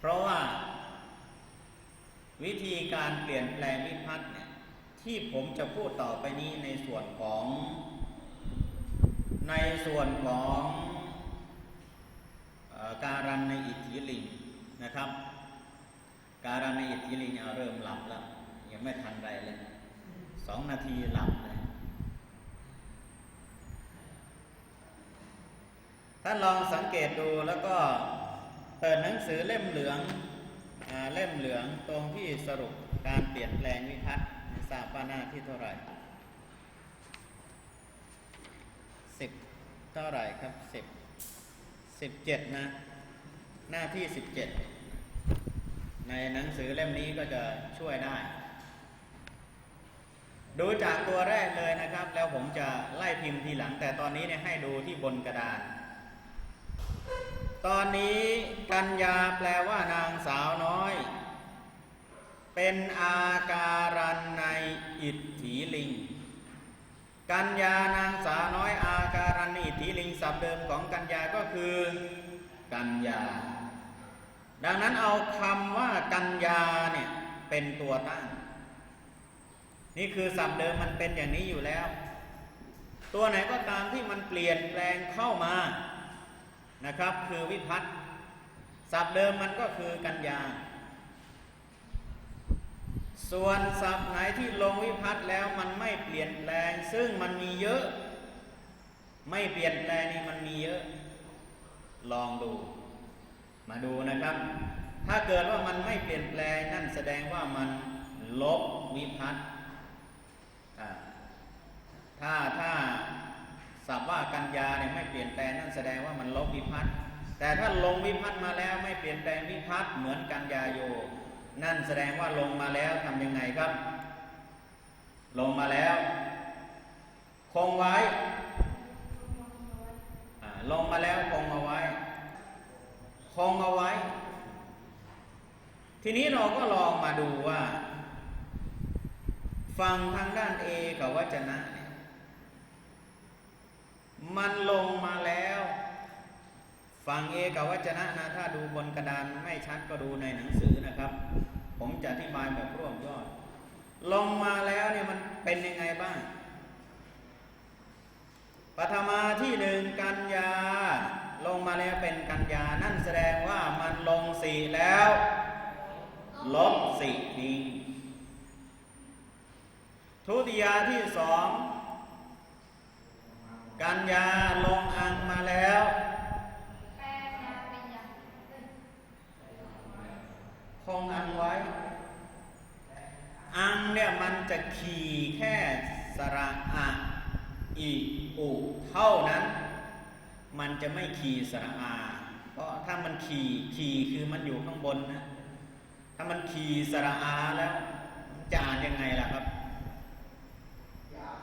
เพราะว่า วิธีการเปลี่ยนแปลงวิพัฒน์เนี่ยที่ผมจะพูดต่อไปนี้ในส่วนของ ในส่วนของออการันในอิทธิลิงนะครับ การันในอิทธิลิงเริ่มหลับแล้ว ยังไม่ทันไรเลยสองนาทีหลับเลยท่านลองสังเกตดูแล้วก็ เปิดหนังสือเล่มเหลืองอเล่มเหลืองตรงที่สรุปการเปลี่ยนแปลงวิพัฒน์ทราบว่าหน้าที่เท่าไหร่สิบเท่าไหร่ครับสิบสิบเจ็ดนะ หน้าที่สิบเจ็ดในหนังสือเล่มนี้ก็จะช่วยได้ ดูจากตัวแรกเลยนะครับ แล้วผมจะไล่พิมพ์ทีหลัง แต่ตอนนี้เนี่ยให้ดูที่บนกระดาน ตอนนี้กัญญาแปลว่านางสาวน้อย เป็นอาการันในอิทธิลิง กัญญานางสาวน้อยอาการันในอิทธิลิงศัพท์เดิมของกัญญาก็คือ กัญญา ดังนั้นเอาคำว่ากัญญาเนี่ยเป็นตัวตั้ง นี่คือศัพท์เดิมมันเป็นอย่างนี้อยู่แล้ว ตัวไหนก็ตามที่มันเปลี่ยนแปลงเข้ามา นะครับคือวิพัฒน์ศัพท์เดิมมันก็คือกัญญา ส่วนศัพท์ไหนที่ลงวิพัฒน์แล้วมันไม่เปลี่ยนแปลง ซึ่งมันมีเยอะ ไม่เปลี่ยนแปลงนี่มันมีเยอะ ลองดู มาดูนะครับ ถ้าเกิดว่ามันไม่เปลี่ยนแปลงนั่นแสดงว่ามันลบวิพัฒน์ถ้าถ้า ศัพท์ว่ากัญญาเนี่ยไม่เปลี่ยนแปลงนั่นแสดงว่ามันลบวิพัฒน์แต่ถ้าลงวิพัฒน์มาแล้วไม่เปลี่ยนแปลงวิพัฒน์เหมือนกัญญาโย นั่นแสดงว่าลงมาแล้วทำยังไงครับ ลงมาแล้ว คงไว้ลงมาแล้วคงเอาไว้ คงเอาไว้ ทีนี้เราก็ลองมาดูว่า ฟังทางด้านเอกับวจนะเนี่ย มันลงมาแล้ว ฟังเอกับวจนะนะถ้าดูบนกระดานไม่ชัดก็ดูในหนังสือนะครับ ผมจะอธิบายแบบร่วมยอด ลงมาแล้วเนี่ยมันเป็นยังไงบ้างปฐมาที่หนึ่งกันยา ลงมาแล้วเป็นกันยา นั่นแสดงว่ามันลงสี่แล้ว ลบสี่ทิ้งทุติยาที่สอง กันยาลงอังมาแล้วคงอังไว้ อังเนี่ยมันจะขี่แค่สระอะอีอุเท่านั้น มันจะไม่ขี่สระอา เพราะถ้ามันขี่ขี่คือมันอยู่ข้างบนนะ ถ้ามันขี่สระอาแล้วมันจะอ่านยังไงล่ะครับ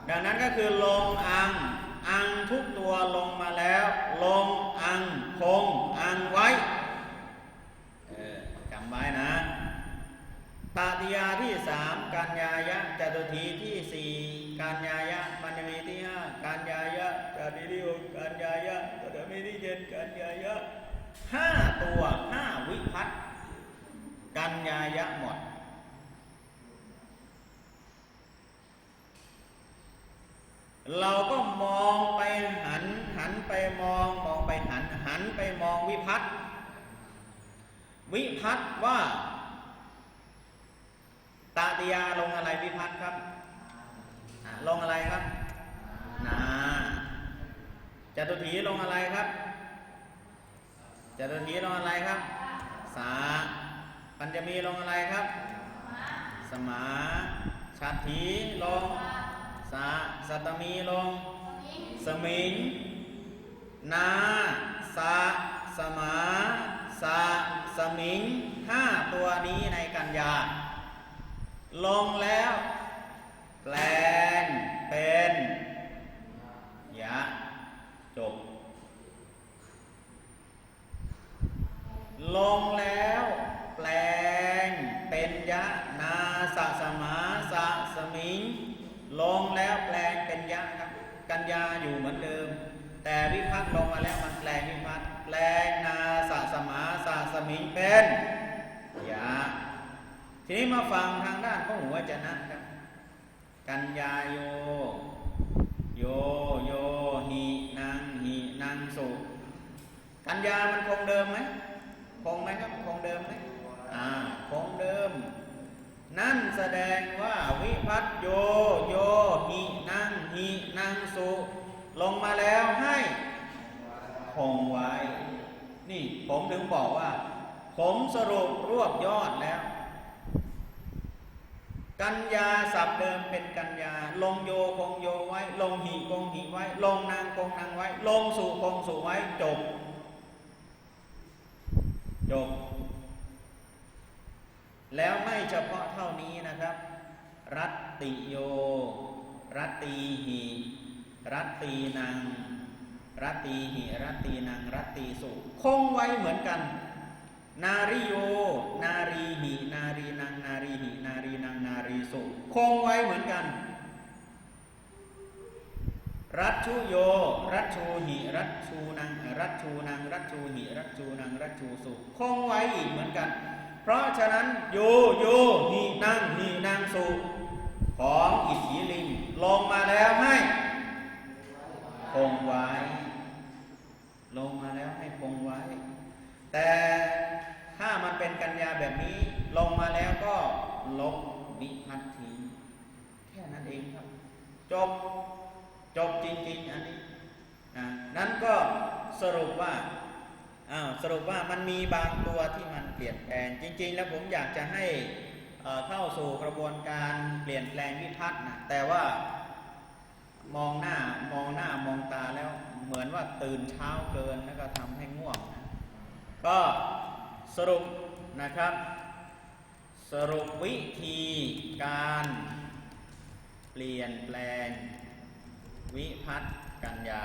ดังนั้นก็คือลงอัง อังทุกตัวลงมาแล้ว ลงอังคงอังไว้เออจำไว้นะตาติยาที่สามกัญญายะจตุทีที่สี่กัญญายะปัญจมีที่ห้ากัญญายะจตุที่หกกัญญายะจตุมีที่เจ็ดกัญญายะห้าตัวห้าวิพัตน์กัญญายะหมด เราก็มองไปหัน หันไปมอง มองไปหัน หันไปมองวิพัตน์วิพัตน์ว่าตาติยาลงอะไรวิพัตน์ครับ ลงอะไรครับนาจตุถีลงอะไรครับจตุถีลงอะไรครับ สา ปัญจมีลงอะไรครับ สมาชัตถีลง สตมีลง สมิง นาสาสมาสาสมิงห้าตัวนี้ในกัญญา ลงแล้ว แปลงเป็นยะจบ ลงแล้ว ญาอยู่เหมือนเดิม แต่วิพัฒน์ลงมาแล้วมันแปลงวิพัฒน์แปลงนาสะสมาสะสมิงเป็นยะทีนี้มาฟังทางด้านของหัวจนะครับ กัญญาโย โยโยหินางหินางสุกัญญามันคงเดิมไหมคงไหมครับคงเดิมไหมอ่าคงเดิม นั่นแสดงว่าวิพัตโยโยหินางหินางสุ ลงมาแล้วให้คงไว้ นี่ผมถึงบอกว่า ผมสรุปรวบยอดแล้ว กัญญาศัพท์เดิมเป็นกัญญา ลงโยคงโยไว้ ลงหีคงหีไว้ ลงนางคงนางไว้ ลงสู่คงสู่ไว้จบจบ แล้วไม่เฉพาะเท่านี้นะครับ รัตติโย รัตตีหีรัตตีนางรัตตีหิรัตตีนางรัตตีสุคงไว้เหมือนกัน นาริโย นารีหินารีนางนารีหินารีนางนารีสุคงไว้เหมือนกัน รัชชูโย รัชชูหิรัชชูนางรัชชูนางรัชชูหิรัชชูนางรัชชูสุคงไว้อีกเหมือนกัน เพราะฉะนั้นโยโยหินางหินางสุของอิทธิลิงลงมาแล้วให้คงไว้ ลงมาแล้วให้คงไว้ แต่ถ้ามันเป็นกัญญาแบบนี้ ลงมาแล้วก็ลบนิพัททิ้งแค่นั้นเองครับ จบ จบจริงๆอันนี้นะนั้นก็สรุปว่า อ้าวสรุปว่ามันมีบางตัวที่มันเปลี่ยนแปลงจริง ๆ แล้วผมอยากจะให้เข้าสู่กระบวนการเปลี่ยนแปลงวิพัฒน์นะแต่ว่ามองหน้ามองหน้ามองตาแล้วเหมือนว่าตื่นเช้าเกินแล้วก็ทำให้ง่วงนะก็สรุปนะครับ สรุปวิธีการเปลี่ยนแปลงวิพัฒน์กัญญา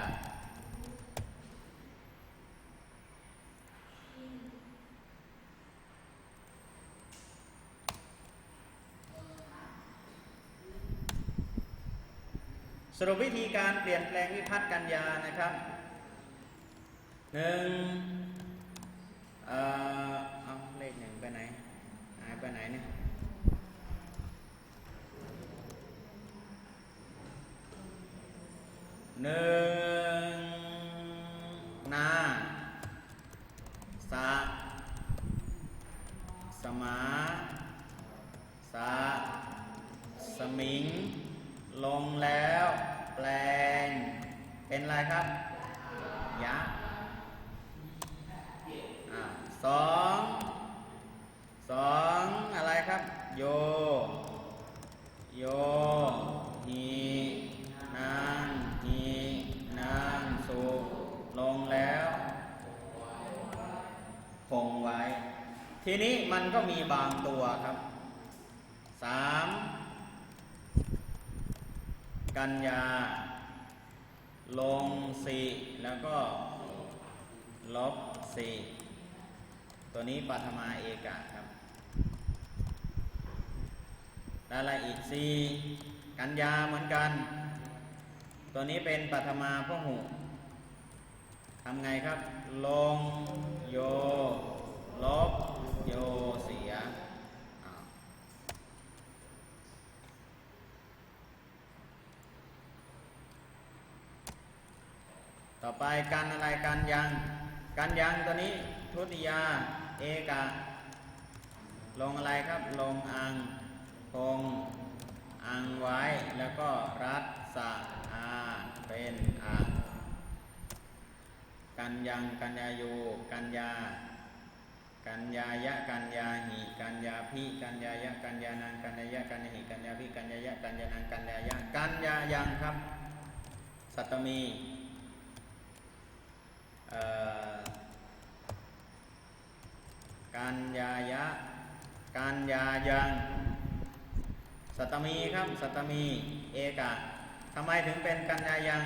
สรุปวิธีการเปลี่ยนแปลงวิพัฒน์กัญญานะครับหนึ่งเอ่อเอาเลขหนึ่งไปไหนหายไปไหนเนี่ยหนึ่ง สองสองอะไรครับ โย โยหีนางหีนางสุลงแล้วคงไว้ ทีนี้มันก็มีบางตัวครับสามกัญญา ลงสี่แล้วก็ลบสี่ ตัวนี้ปัทมาเอกะครับแล้วอะไรอีกสีกัญญาเหมือนกัน ตัวนี้เป็นปัทมาพหูทำไงครับ ลงโย ลบ โยเสียต่อไปการอะไรการยัง การยังตัวนี้ทุติยา เอกะ ลงอะไรครับ ลงอัง คง อังไว้ แล้วก็รัดสะอาเป็นอัง กันยังกัญญาโยกัญญากัญญายะกัญญาหิกัญญาพิกัญญายะกัญญานังกัญญายะกัญญาหิกัญญาพิกัญญายะกัญญานังกัญญายะกัญญายังครับ สัตตมี เอ่อการยายะ การยายัง สัตมีครับ สัตตมีเอกะทำไมถึงเป็นกัญญายัง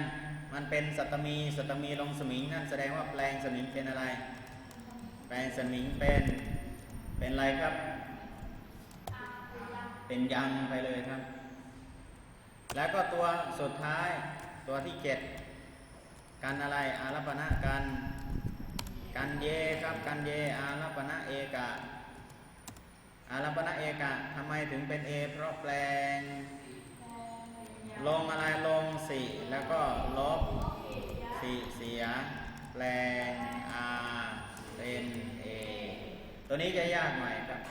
มันเป็นสัตตมี สัตตมีลงสมิงนั่นแสดงว่าแปลงสมิงเป็นอะไร แปลงสมิงเป็น เป็นอะไรครับ เป็นยังไปเลยครับ แล้วก็ตัวสุดท้ายตัวที่เจ็ดกันอะไรอารัปณะกัน กันเยครับ กันเยอารัปณะเอกะ อารัปณะเอกะทำไมถึงเป็นเอเพราะแปลง ลงอะไรลงสีแล้วก็ลบสีเสีย แปลงอาเป็นเอตัวนี้จะยากหน่อยครับ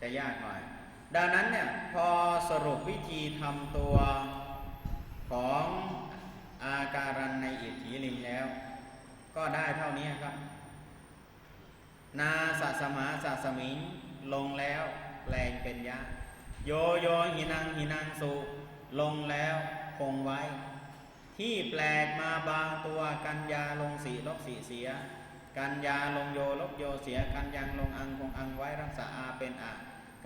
จะยากหน่อย ดังนั้นเนี่ยพอสรุปวิธีทำตัวของอาการันในอิทธิลิงแล้ว ก็ได้เท่านี้ครับ นาสะสมาสะสมิง ลงแล้วแปลงเป็นยะ โยโยหินังหินังสุลงแล้วคงไว้ ที่แปลกมาบางตัวกัญญาลงสีลบสีเสีย กัญญาลงโยลบโยเสีย กัญยังลงอังคงอังไว้รักษาอาเป็นอะ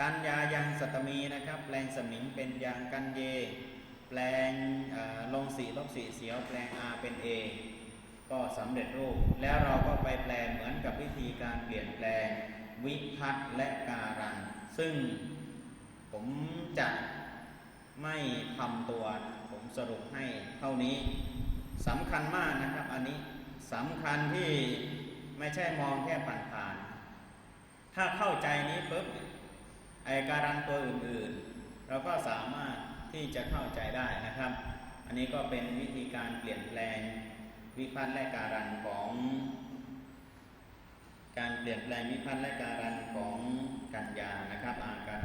กัญญายังสัตตมีนะครับ แปลงสมิงเป็นยางกันเย แปลงลงสีลบสีเสียว แปลงอาเป็นเอก็สำเร็จรูป แล้วเราก็ไปแปลงเหมือนกับวิธีการเปลี่ยนแปลง วิพัตน์และการัน ซึ่งผมจะไม่ทำตัวผมสรุปให้เท่านี้สำคัญมากนะครับอันนี้สำคัญที่ไม่ใช่มองแค่ผ่านๆถ้าเข้าใจนี้ปุ๊บไอการันตัวอื่นๆ เราก็สามารถที่จะเข้าใจได้นะครับ อันนี้ก็เป็นวิธีการเปลี่ยนแปลงวิพัฒน์และการันของ การเปลี่ยนแปลงมิพัฒน์และการันของกัญญานะครับอาการ